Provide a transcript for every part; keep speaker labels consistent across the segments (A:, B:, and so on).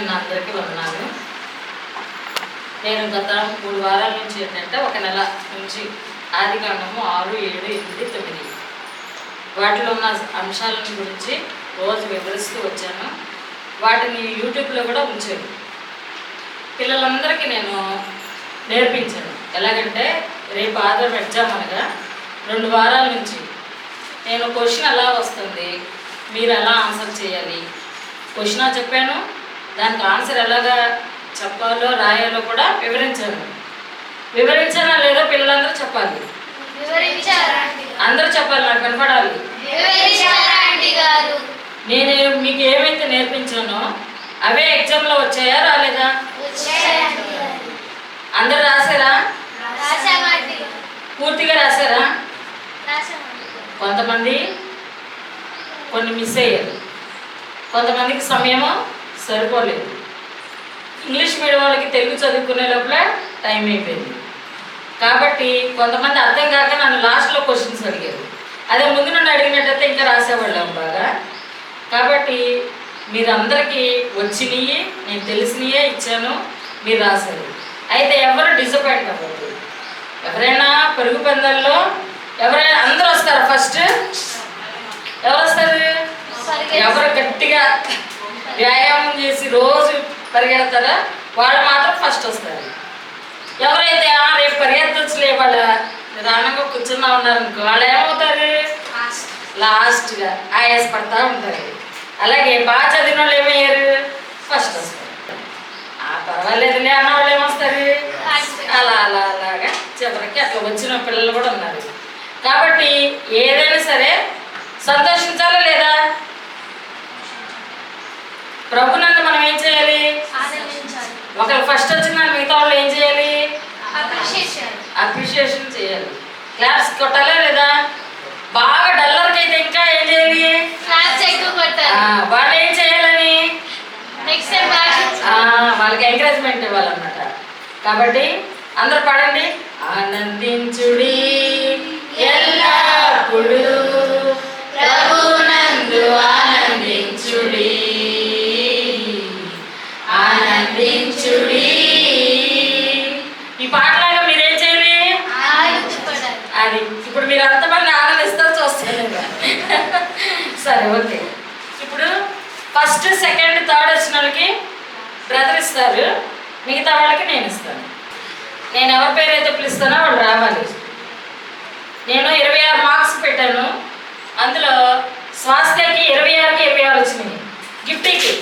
A: నేను అందరికీ ఉన్నాను. నేను గత మూడు వారాల నుంచి ఏంటంటే ఒక నెల నుంచి ఆదికాండము ఆరు ఏడు ఎనిమిది తొమ్మిది. వాటిలో ఉన్న అంశాల గురించి రోజు వివరిస్తూ వచ్చాను. వాటిని యూట్యూబ్లో కూడా ఉంచాను. పిల్లలందరికీ నేను నేర్పించాను. ఎలాగంటే రేపు ఆధారం ఎగ్జామ్ అనగా రెండు వారాల నుంచి నేను క్వశ్చన్ ఎలా వస్తుంది మీరు ఎలా ఆన్సర్ చేయాలి క్వశ్చన్ చెప్పాను దానికి ఆన్సర్ ఎలాగా చెప్పాలో రాయాలో కూడా వివరించాను వివరించానా లేదో పిల్లలందరూ చెప్పాలి. అందరూ చెప్పాలి నాకు వినపడాలి. నేను మీకు ఏమైతే నేర్పించానో అవే ఎగ్జామ్లో వచ్చాయా రాలేదా? అందరు రాసారా పూర్తిగా రాసారా కొంతమంది కొన్ని మిస్ అయ్యారు. కొంతమందికి సమయము సరిపోలేదు. ఇంగ్లీష్ మీడియం వాళ్ళకి తెలుగు చదువుకునే లోపల టైం అయిపోయింది. కాబట్టి కొంతమంది అర్థం కాక నన్ను లాస్ట్లో క్వశ్చన్స్ అడిగారు. అదే ముందు నుండి అడిగినట్టయితే ఇంకా రాసేవాళ్ళం బాగా. కాబట్టి మీరందరికీ వచ్చినవి నేను తెలిసినయే ఇచ్చాను మీరు రాశారు. అయితే ఎవరు డిసప్పాయింట్ అవ్వద్దు. ఎవరైనా పరుగు పందాల్లో ఎవరైనా అందరూ వస్తారా ఫస్ట్ ఎవరు వస్తారు? ఎవరు గట్టిగా వ్యాయామం చేసి రోజు పరిగెడతారా? వాళ్ళు మాత్రం ఫస్ట్ వస్తారు. ఎవరైతే "ఆ, రేపు పరిగెత్తచ్చులే వాళ్ళ నిదానంగా కూర్చున్నా ఉన్నారనుకో వాళ్ళు ఏమవుతారు? లాస్ట్గా ఆయాస పడతా ఉంటారు. అలాగే బాగా చదివిన వాళ్ళు ఏమయ్యారు ఫస్ట్ వస్తారు. ఆ పర్వాలేదులే అన్న వాళ్ళు ఏమొస్తారు అలా అలా అలాగా చివరికి అట్లా వచ్చిన పిల్లలు కూడా ఉన్నారు. కాబట్టి ఏదైనా సరే సంతోషించాలా లేదా? ప్రభునందు మనం ఏం చేయాలి? ఒకరు ఫస్ట్ వచ్చిన మిగతా వాళ్ళు ఏం చేయాలి?
B: అప్రిషియేషన్.
A: చేయాలి. క్లాప్స్ కొట్టాలా లేదా? బాగా డల్లర్కి అయితే ఇంకా ఏం చేయాలి? వాళ్ళు ఏం చేయాలని? వాళ్ళకి ఎంకరేజ్మెంట్ ఇవ్వాలన్నమాట. కాబట్టి అందరు పాడండి. ఆనందించుడి సరే ఓకే. ఇప్పుడు ఫస్ట్ సెకండ్ థర్డ్ వచ్చిన వాళ్ళకి బ్రదర్ ఇస్తారు. మిగతా వాళ్ళకి నేను ఇస్తాను. నేను ఎవరి పేరు అయితే పిలుస్తానో వాళ్ళు రావాలి. నేను ఇరవై ఆరు మార్క్స్ పెట్టాను. అందులో స్వాస్థ్యకి ఇరవై ఆరుకి ఇరవై ఆరు వచ్చినాయి. గిఫ్ట్కి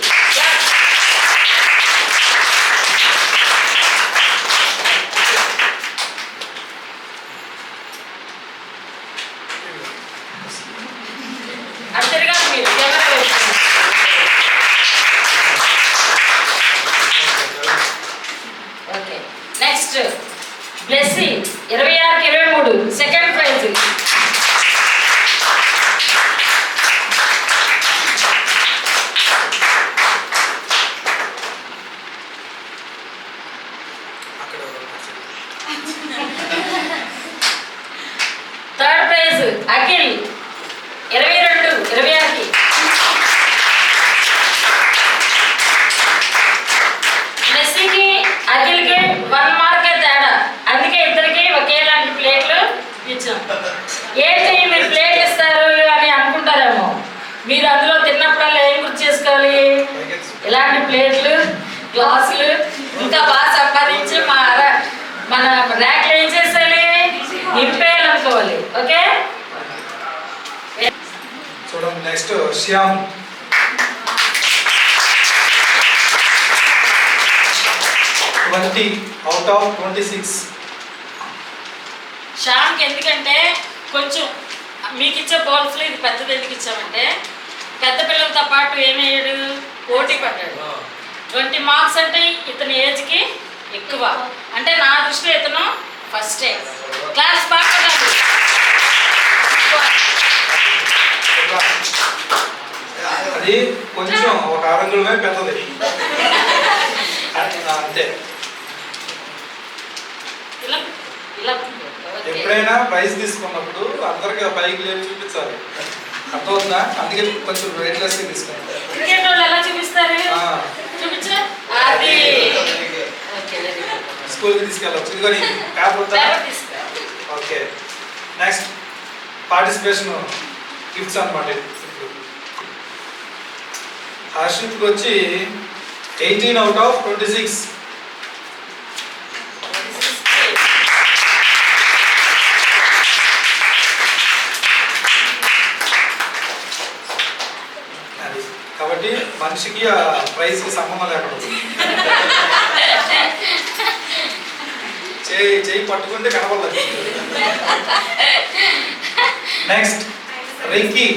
A: అటు తిరగాలి మీరు కెమెరా వేసుకుని. ఓకే నెక్స్ట్ బ్లెస్సీ ఇరవై ఆరుకి ఇరవై మూడు second prize third prize Akhil ఇరవై రెండు ఇరవై ఆరుకి మెస్సీకి అఖిల్కి వన్ మార్కే తేడా అందుకే ఇద్దరికి ఒకేలాంటి ప్లేట్లు ఇచ్చాం ఏంటి మీరు ప్లేట్ ఇస్తారు అని అనుకుంటారేమో మీరు అందులో తిన్నప్పుడల్లా ఏం గుర్తు చేసుకోవాలి ఇలాంటి ప్లేట్లు గ్లాసులు ఇంకా బాగా సంపాదించి మా రా- మన ర్యాక్లు ఏం చేసేయాలి నింపేయాలనుకోవాలి. ఓకే?
C: చూడండి next Shyam. Twenty out of twenty six.
A: శ్యామ్కి ఎందుకంటే కొంచెం మీకు ఇచ్చే బాల్స్లో ఇది పెద్దది ఎందుకు ఇచ్చామంటే పెద్ద పిల్లలతో పాటు ఏమయ్యాడు? పోటీ పడ్డాడు. ట్వంటీ మార్క్స్ అంటే ఇతని ఏజ్కి ఎక్కువ. అంటే నా దృష్టిలో ఇతను ఫస్టే క్లాస్ బాగా.
C: అది కొంచెం ఒక అరంగుళమే పెద్దది. అంతే. ఎప్పుడైనా ప్రైజ్ తీసుకున్నప్పుడు అందరికి ఆ పైకి లేపి చూపించాలి. అర్థమవుతుందా? అందుకే కొంచెం వెయిట్లెస్ తీసుకున్నాం
A: క్రికెట్ వాళ్ళు ఎలా చూపిస్తారు
C: ఆ,
A: చూపించు అది ఓకే వెరీ గుడ్
C: స్కూల్కి తీసుకెళ్ళవచ్చు ఇదిగోని
A: తీసుకురా
C: ఓకే. నెక్స్ట్ పార్టిసిపేషన్ గిఫ్ట్స్ అనమాట హర్షిత్కి వచ్చి eighteen out of twenty six అది కాబట్టి మనిషికి ఆ ప్రైస్కి సంబంధం లేకుండా. చేయి చేయి పట్టుకుంటే కనపడలేదు next Rinky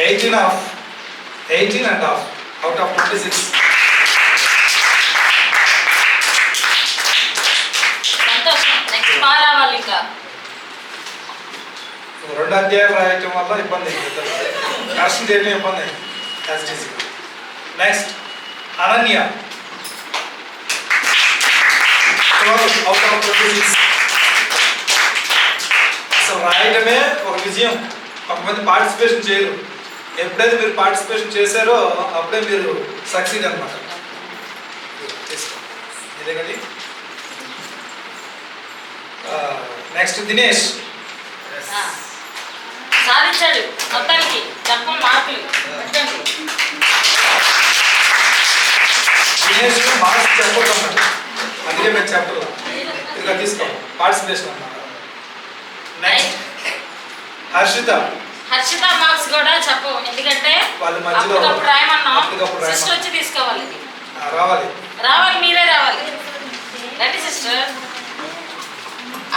C: eighteen of eighteen and half out of twenty six రెండు అధ్యాయాలు రాయటం వల్ల ఇబ్బంది కష్టం చేయడం ఇబ్బంది next Ananya of twenty six అసలు రాయటమే ఒక విజయం. కొంతమంది పార్టిసిపేషన్ చేయరు. ఎప్పుడైతే మీరు పార్టిసిపేషన్ చేశారో అప్పుడే మీరు సక్సీడ్ అనమాట ఇదే నెక్స్ట్ దినేష్.
A: సాధించాడు. మొత్తానికి చెప్పం మార్కులు
C: దినేష్ మార్క్స్ అన్నమాట. అందుకే మేము చెప్పరు ఇదిగా తీసుకో పార్టిసిపేషన్ అన్నమాట. నెక్స్ట్ హర్షిత.
A: హర్షిత మార్క్స్ కూడా చెప్పు ఎందుకంటే
C: వాళ్ళ మధ్యలో
A: అప్పటికప్పుడు రాయమన్నాం. సిస్టర్ వచ్చి తీసుకోవాలి.
C: రావాలి.
A: రావాలి మీరే రావాలి. రండి సిస్టర్.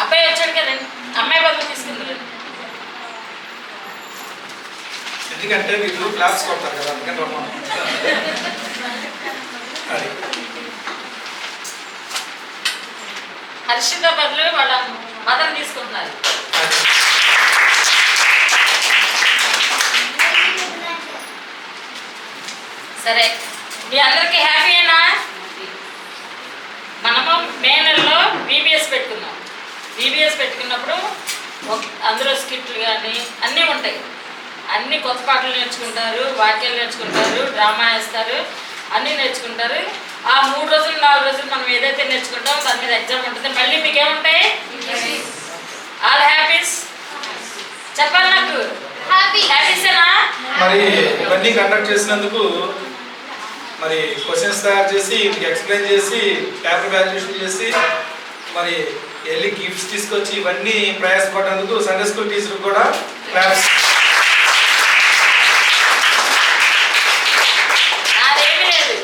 A: అబ్బాయి వచ్చాడు కదండి అమ్మాయి బదులు తీసుకుంటారు
C: ఎందుకంటే వీళ్ళు క్లాప్స్ కొడతారు కదా అందుకని రమ్మను అది.
A: హర్షిత బదులు వాళ్ళ మదర్ తీసుకుంటున్నారు. సరే మీ అందరికీ హ్యాపీయేనా మనము మే నెలలో బీబీఎస్ పెట్టుకున్నాం. బీబీఎస్ పెట్టుకున్నప్పుడు అందులో స్కిట్లు కానీ అన్నీ ఉంటాయి. అన్ని కొత్త పాటలు నేర్చుకుంటారు వాక్యాలు నేర్చుకుంటారు డ్రామా వేస్తారు. అన్నీ నేర్చుకుంటారు. ఆ మూడు రోజులు నాలుగు రోజులు మనం ఏదైతే నేర్చుకుంటామో దాని మీద ఎగ్జామ్ ఉంటుంది. మళ్ళీ మీకు ఏముంటాయి ఆల్ హ్యాపీస్ చెప్పాలి నాకు.
B: హ్యాపీ
A: హ్యాపీసేనా
C: మరి ఇవన్నీ కండక్ట్ చేసినందుకు మరి క్వశ్చన్స్ తయారు చేసి మీకు ఎక్స్ప్లెయిన్ చేసి పేపర్ వాల్యుయేషన్ చేసి మరి వెళ్ళి గిఫ్ట్స్ తీసుకొచ్చి ఇవన్నీ ప్రయాసపడ్డందుకు సండే స్కూల్ టీచర్ కూడా క్లాప్స్
A: నాదేమీ లేదు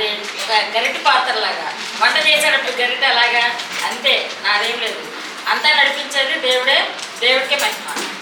A: అది ఒక పాత్రలాగా. వంట చేసేటప్పుడు గరిట అలాగా? అంతే. నాదేం లేదు. అంతా నడిపించేది దేవుడే. దేవుడికే మహిమ.